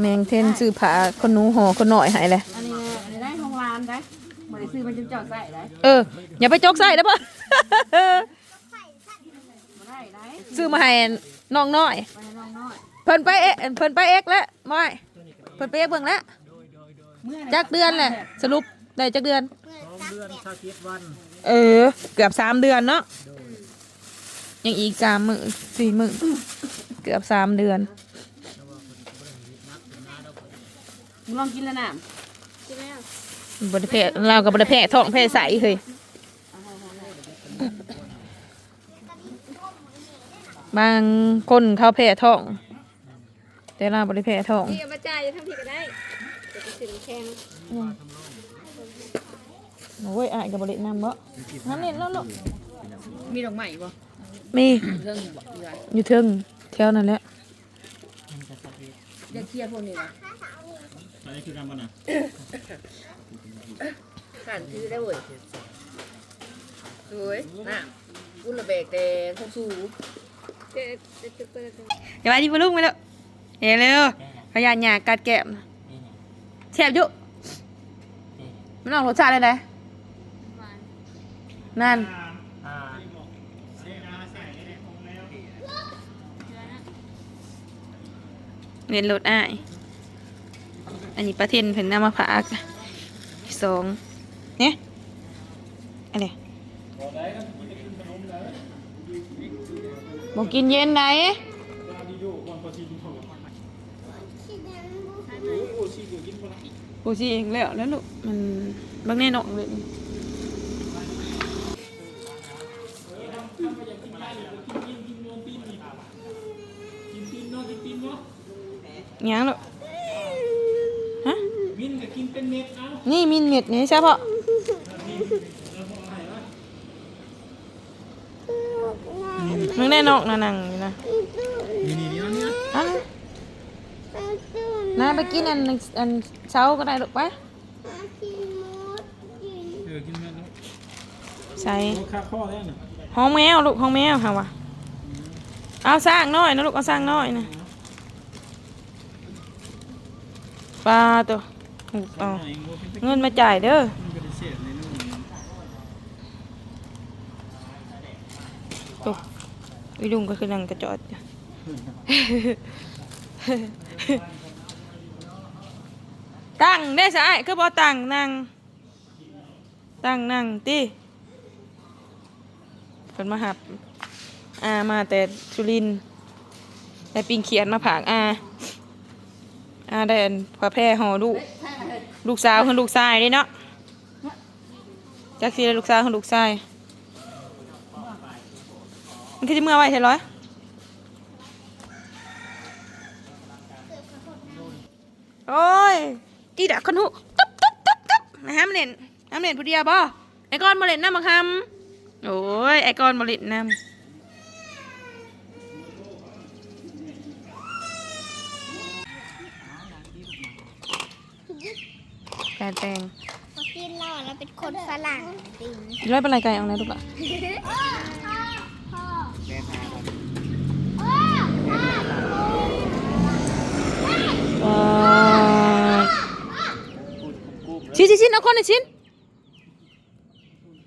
แมงเทนซื้อผ้าคนหนูห่อคนหน่อยให้เลยอันนี้อันนี้ได้ของร้านได้บ่ได้ซื้อมันจนเจาะใส่ได้เออ อย่าไปจกใส่นะป่ะบ่ได้ได้ซื้อมาให้น้องน้อย ไปให้น้องน้อยเพิ่นไปเอะเพิ่นไปเอ็กแล้วไม่เพิ่นไปเอ็กเบิ่งแล้วเมื่อจักเดือนแหละสรุปได้จักเดือน สองเดือนชาคิดวันเออ เกือบสามเดือนเนาะยังอีกสามมื้อสี่มื้อเกือบสามเดือน มึงลองกินแล้วน่ะบริเพศเรากับบริเพศท้องเพศใสเฮ้ยบางคนเขาเพศท้อง แต่เราบริเพศท้องพี่เอามาจ่ายทำผิดก็ได้เดี๋ยวไปซื้อน้ำแข็งโอ้ยอายกับบริน้ำบ่น้ำเล่นแล้วลูกมีดอกไม้บ่มีเรื่องบ่เรืออยู่เทิงแถวนั่นแหละอยากเคลียร์พวกนี้ล่ะ อะไรคือการบ้านอะขันซื้อได้เว้ยสวยน่ะกุละเบกแต่ทงสูเดี๋ยวเดี๋ยวจะเปิดกันอย่ามาที่พลุกมาแล้วเฮ้เร็วพยานหยากัดแก้มแซ่บอยู่มันออกรสชาติอะไรหวานนั่นอ่าเรียนรถอ้าย อันนี้ประเทนเพิ่นนำมาพากสองเนี่ยอะไรบอกกินเย็นไหนกูชีเองแล้วแล้วลูกมันบางแน่นอนเลยยังลูกฮะวินกับกิน เป็นเม็ดเอ้านี่มินเม็ดนี่ใช่ปะมึงแน่นอกนะนังอยู่นะนี่นี่นี่เนี่ยอันน้าไปกินอันอันเช้าก็ได้ลูกไปเออกินเม็ดเนาะใส่โอ้ค่าข้อแล้วน่ะห้องแมวลูกห้องแมวค่ะวะเอาสร้างน้อยนะลูกเอาสร้างน้อยนะปลาตัวหู เอาเองเงินมาจ่ายเด้อมันก็ได้เศษในนู่นนี่ตัววิลุงก็คือนังกระจอดตั้งได้สะไอ้คือบ่ตั้งนั่งตั้งนั่งติเพิ่นมาหับอามาแต่สุรินทร์ได้ปิงเขียนมาผากอาอาได้อันผ้าแพร่ห่อลู ลูกสาวคือลูกชายเด้เนาะจักสิได้ลูกสาวคือลูกชายมันคือจะเมื่อไหร่ใช่ร้อยโอ้ยจีดักคนหูตุ๊บตุ๊บตุ๊บตุ๊บมาห้ามเล่นห้ามเล่นผู้เดียวบ่ไอ้ก้อนมาเล่นน้ำมาคำโอ้ยไอ้ก้อนมาเล่นน้ำ การแปลงพอกินเราเราเป็นคนฝรั่งจริงร้อยเป็นไรไก่เอาอะไรลูกอะแม่พาครับชิ้นชิ้นชิ้นเอาคนในชิ้น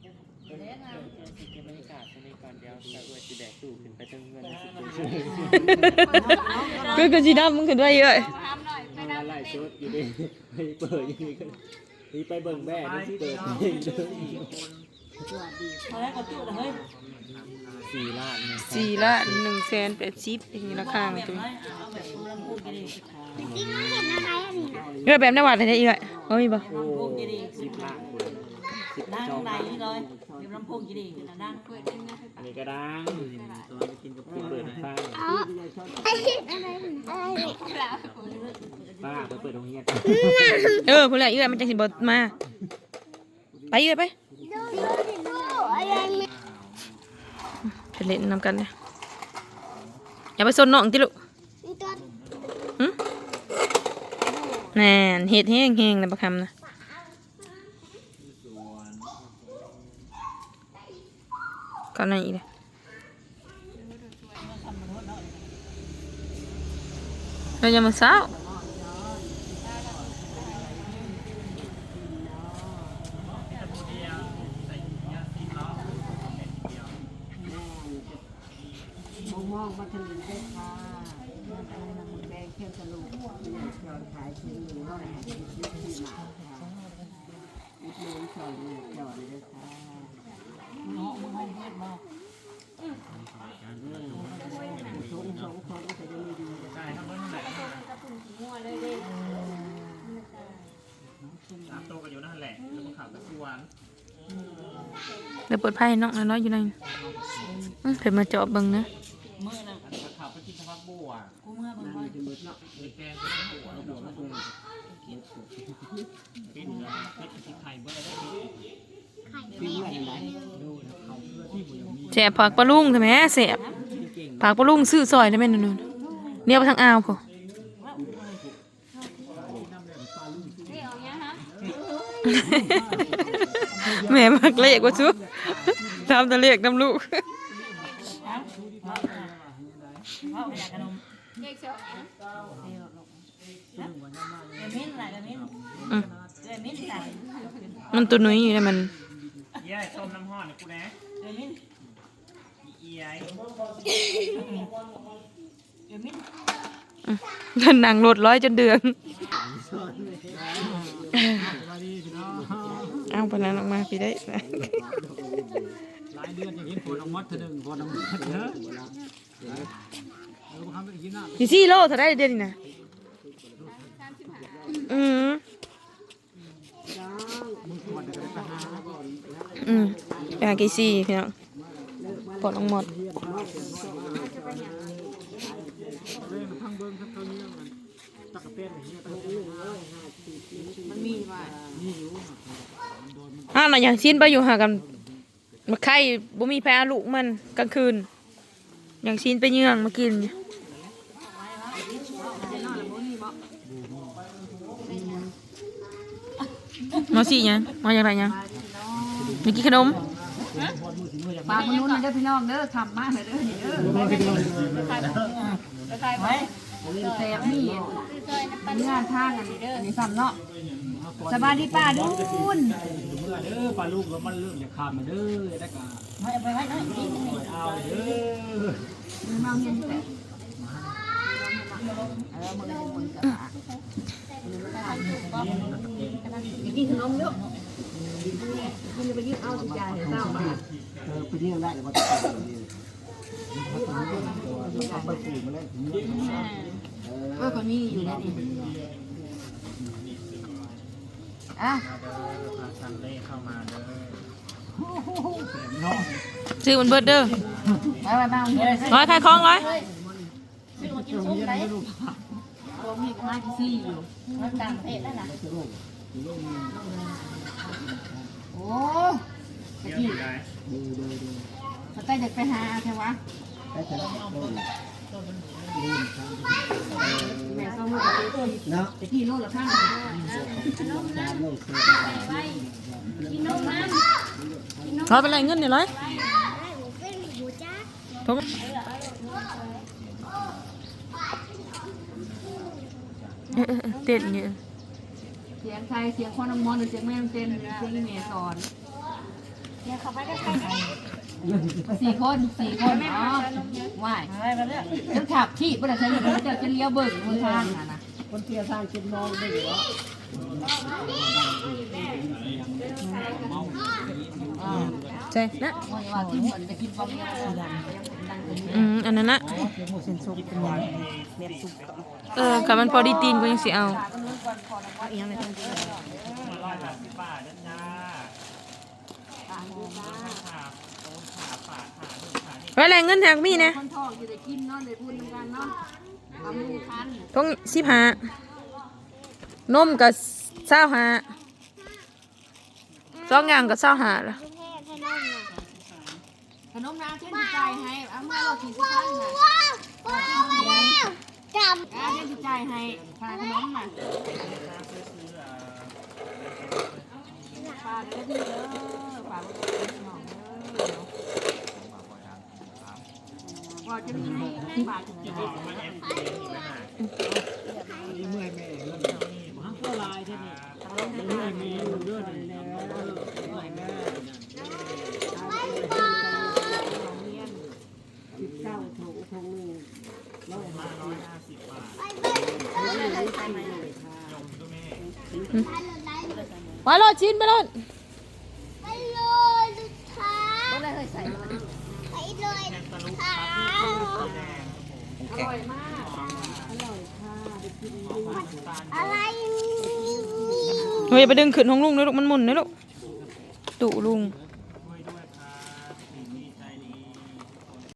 เก็บบรรยากาศตรงนี้ก่อนเดี๋ยวจะอวยสีแดกตู้ขึ้นไปถึงเงินคือคือจีดำมึงขึ้นด้วยเยอะมาไล่ ชุดอยู่ดีไปเปิดอยู่นี่ก็นี่ไปเบิ่งแม่นี่สิเปิดเองเลยสี่ล้านเนี่ยสี่ละหนึ่งแสนแปดสิบอย่างนี้ราคางตัวจริงเห็นอะไรอันนี้นะเยอะแบบได้หวานอะไรอีกอะเขามีปะโอ้สิบล้าน สิบนั่งจองไหนเลยเดี๋ยวลำโพงจะดีขึ้นนะนั่งอันนี้ก็ดังตอนไปกินกับพี่เปิดฟังไอ้เห็นอะไรอะไรป้าไปเปิดโรงเรียนเออพูดอะไรเยอะมันจังสิบมา ไปเยอะไปดูดูดิดูอะไรนี่ยไปเล่นนำกันเนี่ยอย่าไปซนน้องติลูกมีตัวหึแน่เห็ดแห้งๆนะประคำนะ อนนั้นอีกเลยเราจะมาเศร้าม่วงมาถึงได้ค่ะแดงเขียวสรุปเอดขายชิ้นหนึ่งร้อยห้าสิบสี่มาค่ะอีหนึ่งสองหนึ่จอดเลยค่ะ เนาะมึงให้เฮ็ดบ่สองสองคนก็จะได้ดีใช่ครับเบิ้งไหนตามโตกันอยู่นั่นแหละแล้วก็ขับตะกวนเดี๋ยวเปิดไพ่น้องน้อยอยู่ในอื้อเพิ่นมาเจาะเบิ่งนะมื้อน่ะอันนี้ก็ขับไปกินสะพักบัวกูเมื่อบ่บ่เลยแกงสะพักบัวแล้วบัวมาดูกินกินเลยกินกินไข่เบิ้งได้ แสบผักปลาลุงใช่ไหมแสบผักปลาลุงซื้อซอยได้ไหมนู่นๆเนี่ยไปทางอ่าวพอแม่มักเลขว่าซุทำแต่เลขน้ำลูกเอาอยากขนมเด็กเชียวเดี๋ยวลงเดี๋ยวมิ้นอะไรเดี๋ยวมิ้นอืมเดี๋ยวมิ้นใส่มันตัวน้อยอยู่นะมัน เย้ต้มน้ำห้อนนะกูนะเดี๋ยวมิ้นอีไอเดี๋ยวมิ้นเดินนั่งรถร้อยจนเดือนเอาปนนั้นออกมาพี่ได้หลายเดือนอย่างนี้ฝนออกมัดเธอหนึ่งฝนออกมัดเถอะแล้วก็ทำไปกินน้ำพี่ซี่โลเท่าได้เดือนนี่นะอืม อืมไปหากี่ซี่พี่น้องปลดออกหมดทั้งเบิ้งทั้งตัวนี้มันตะกะเป็นอย่างเงี้ยตะกะเป็นมันมีว่าอ่าน่ะอย่างชิ้นไปอยู่หากันมาไข่บ่มีแพ้ลูกมันกลางคืน อย่างชิ้นไปเยื่องมากิน มาสิยังมาอย่างไรยังมีกินขนมปลาพนุษย์นเด้อพี่น้องเด้อทำมากเลยเด้อนี่เด้อไว้แซ่บนี่งานทางอันนี้เด้อนี่ซ้ำเนาะสบายดีป้าดุนเด้อปลาลูกแล้วมันเริ่มจะขาดมาเด้อได้กะไว้ไปไว้ไว้เอาเด้อมาเงินแต่เออมึงเป็นคน กระกินขนมเยอะกินไปยืดเอาสิจ่ายเศร้ามาเออไปเลี้ยงได้แต่ว่าต้องเอาไปปลูกมาแล้วเออคนนี้อยู่ในนี้อะพาชันเล่เข้ามาเด้อซื้อมันเบิดเด้อไปไปบ้างเงินร้อยขายของร้อย ตัวมีก็มาที่ซี่อยู่มันต่างประเทศแล้วนะโอ้ตะกี้เขาใกล้จะไปหาใช่ไหมแม่ก็มือตะกี้เนาะตะกี้โลละพันร้อยเป็นไรเงินเนี่ยร้อยทุก เออเออเออเต้นเนี่ยเสียงใครเสียงคนน้ำมนต์หรือเสียงแม่เต้นเสียงแม่สอนสี่คนสี่คนอ๋อว่ายจะขับที่บ่ได้ใช้เงินจะจะเลี้ยวเบิ่งมือทางน่ะนะ คนเตียสร้างคิดมองได้อยู่ว่าใช่นะว่าอย่าว่าที่เหมือนจะกินฟองเดียวดังดังเป็นอืมอันนั้นนะเออค่ะมันพอดีตีนก็ยังสิเอาไว้แรงเงินแทกมีนะคนทองอยู่ได้กินเนาะได้บุญเหมือนกันเนาะ ท้องสิบห้านมกับเศร้าห้าสองอย่างกับเศร้าห้าละขนมน้ำเช่นใจให้เอามื่อเรากินทุกครั้งน่ะจอาเช่นใจให้พาขนมน่ะฝากเด้อพี่เด้อฝากไว้กับพี่น้องเด้อ อจะมีให้ให้บาทถึงจะนี่เมื่อยแม่เริ่มแนี่มาเพื่อลายท่านนี่เมื่อยแม่เลือดแล้วเมื่อยแม่สิบเก้าถูกถูกร้อยห้าร้อยห้าสิบบาทไปเลยค่ะไปเลยชิ้นไปเลย อะไรนี่ เฮ้ยไปดึงขึ้นของลุงนะลูกมันหมุนนะลูกดุลุง